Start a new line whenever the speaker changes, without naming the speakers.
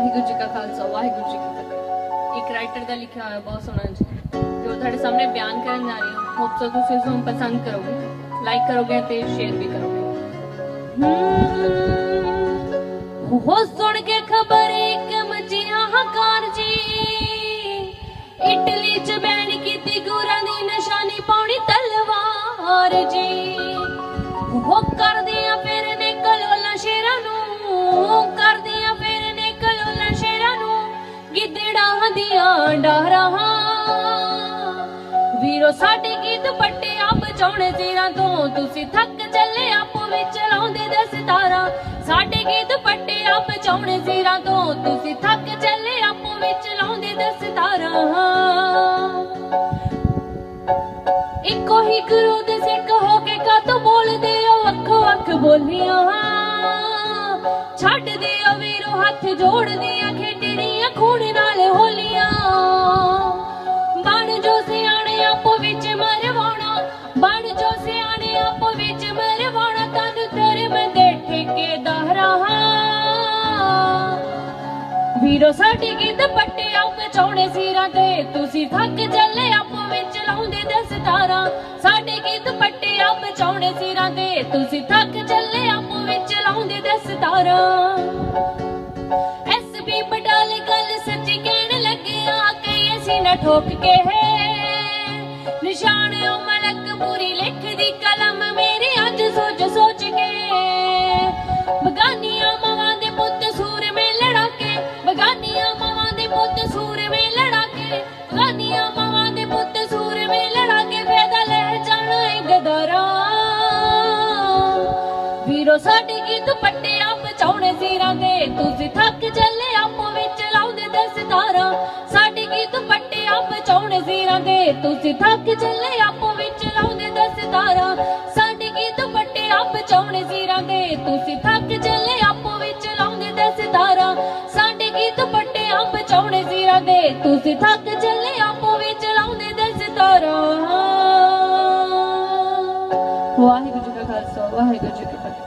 ਵਾਹਿਗੁਰੂ ਜੀ ਕਾ ਖਾਲਸਾ, ਵਾਹਿਗੁਰੂ ਜੀ ਕੀ ਫਤਿਹ। ਇੱਕ ਰਾਈਟਰ ਦਾ ਲਿਖਿਆ ਹੋਇਆ ਬਹੁਤ ਸੋਹਣਾ ਜੀ। ਜੋ ਤੁਹਾਡੇ ਸਾਹਮਣੇ ਬਿਆਨ ਕਰਨ ਜਾ ਰਹੀ ਹਾਂ। ਹੋਪ ਸੋ ਤੁਸੀਂ ਇਸ ਨੂੰ ਪਸੰਦ ਕਰੋਗੇ। ਲਾਈਕ ਕਰੋਗੇ ਤੇ ਸ਼ੇਅਰ ਵੀ ਕਰੋਗੇ। ਹੋ। ਸੁਣ ਦੀਆਂ ਡਾਰਾਂ ਵੀਰੋ, ਸਾਡੇ ਗੀਤ ਪੱਟੇ ਆ ਬਚਾਉਣੇ ਤੇਰਾਂ ਤੋਂ। ਤੁਸੀਂ ਥੱਕ ਚੱਲੇ ਆਪੋ ਵਿੱਚ ਲਾਉਂਦੇ ਦਸਤਾਰਾਂ ਸਾਡੇ ਗੀਤ ਪੱਟੇ ਬਚਾਉਣੇ ਤੇਰਾਂ ਤੋਂ। ਤੁਸੀਂ ਥੱਕ ਚੱਲੇ ਆਪੋ ਵਿੱਚ ਲਾਉਂਦੇ ਦਸਤਾਰਾਂ ਇੱਕੋ ਹੀ ਗੁਰੂ ਦੇ ਸਿੱਖ ਹੋ ਕੇ ਕਾਤੋਂ ਬੋਲਦੇ ਹੋ? ਵੱਖੋ ਵੱਖ ਬੋਲੀਆਂ। ਛੱਡਦੇ ਹੋ ਵੀਰੋ, ਹੱਥ ਜੋੜਦੀਆਂ ਖੇਡਣੀਆਂ ਵੀਰੋ, ਸਾਡੀ ਗਿੱਧ ਪੱਟੇ ਆ ਬਚਾਉਣੇ ਸਿਰਾਂ ਤੇ। ਤੁਸੀਂ ਥੱਕ ਚੱਲੇ ਆਪੋ ਵਿੱਚ ਲਾਉਂਦੇ ਦਸਤਾਰਾਂ ਸਾਡੇ ਗਿੱਧ ਪੱਟੇ ਆ ਬਚਾਉਣੇ ਸਿਰਾਂ ਤੇ। ਤੁਸੀਂ ਥੱਕ ਚੱਲੇ ਆਪੋ ਵਿੱਚ ਲਾਉਂਦੇ ਦਸਤਾਰਾਂ ਐਸਬੀ ਬਟਾਲੇ ਗੱਲ ਸੱਚੀ ਕਹਿਣ ਲੱਗਿਆ ਕਈ ਅਸੀਂ ਨਾ ਠੋਕ ਕੇ ਹੈ। ਨਿਸ਼ਾਨ ਉਹ ਮਲਕ ਪੂਰੀ ਲਿਖਦੀ ਪੁੱਤ ਸੂਰਮੇ ਲੜਾ ਕੇ ਬਗਾਨੀਆਂ ਮਾਵਾਂ ਦੇ ਪੁੱਤ ਸੂਰਮੇ ਲੜਾ ਕੇ ਫਾਇਦਾ ਲੈ ਜਾਣਾ ਏ ਗਦਰਾਂ। ਵੀਰੋ, ਸਾਡੇ ਗੀਤ ਪੱਟੇ ਆ ਬਚਾਉਣੇ ਸਿਰਾਂ ਦੇ, ਤੁਸੀਂ ਥੱਕ ਚੱਲੇ ਆਪੋ ਵਿੱਚ ਲਾਉਂਦੇ ਦਸਤਾਰਾਂ ਸਾਡੇ ਗੀਤ ਪੱਟੇ ਆ ਬਚਾਉਣੇ ਸਿਰਾਂ ਦੇ, ਤੁਸੀਂ ਥੱਕ ਚੱਲੇ ਆਪੋ ਵਿੱਚ ਲਾਉਂਦੇ ਦਸਤਾਰਾਂ ਸਾਡੇ ਗੀਤ ਪੱਟੇ ਆ ਬਚਾਉਣੇ ਸਿਰਾਂ ਦੇ, ਤੁਸੀਂ ਥੱਕ ਚਾਉਣੇ ਜ਼ੀਰਾ ਦੇ ਤੁਸੀਂ ਥੱਕ ਚੱਲੇ ਆਪੋ ਵੀ ਚਲਾਉਂਦੇ ਦੇ ਸਿਤਾਰਾ। ਵਾਹਿਗੁਰੂ ਜੀ ਕਾ ਖਾਲਸਾ, ਵਾਹਿਗੁਰੂ ਜੀ